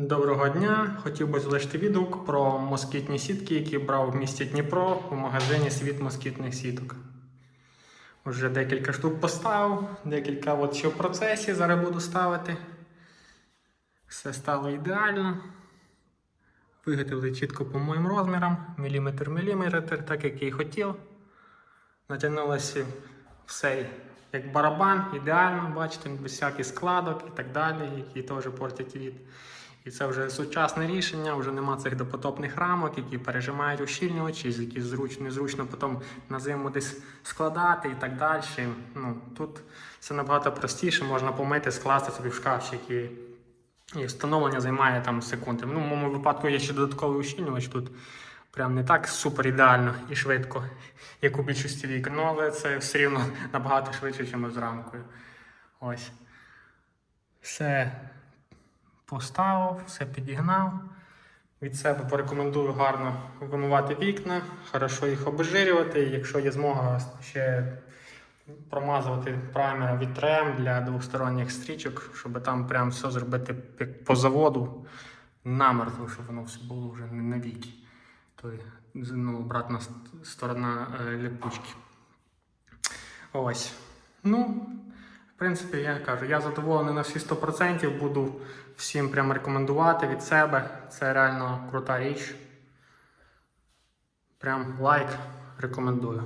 Доброго дня! Хотів би залишити відгук про москітні сітки, які брав в місті Дніпро у магазині Світ москітних сіток. Вже декілька штук поставив, декілька от ще в процесі зараз буду ставити. Все стало ідеально. Виготовили чітко по моїм розмірам, міліметр-міліметр, так як я і хотів. Натягнулося все як барабан, ідеально, бачите, без всяких складок і так далі, які теж портять від. І це вже сучасне рішення, вже нема цих допотопних рамок, які пережимають ущільнювачі, які зручно, незручно потім на зиму десь складати і так далі. Ну, тут все набагато простіше, можна помити, скласти собі в шкафчик і, і встановлення займає там секунди. Ну, в моєму випадку є ще додатковий ущільнювач тут. Прям не так супер ідеально і швидко, як у більшості вікон, ну, але це все рівно набагато швидше, ніж з рамкою. Ось. Все поставив, все підігнав. Від себе порекомендую гарно вимивати вікна, хорошо їх обезжирювати. Якщо є змога ще промазувати праймером вітрем для двосторонніх стрічок, щоб там прям все зробити по заводу намертво, щоб воно все було вже не навіки. Той, ну, обратна сторона е, ліпучки. Ось. Ну, принципі, я кажу, я задоволений на всі 100%. Буду всім прям рекомендувати від себе. Це реально крута річ. Прям лайк рекомендую.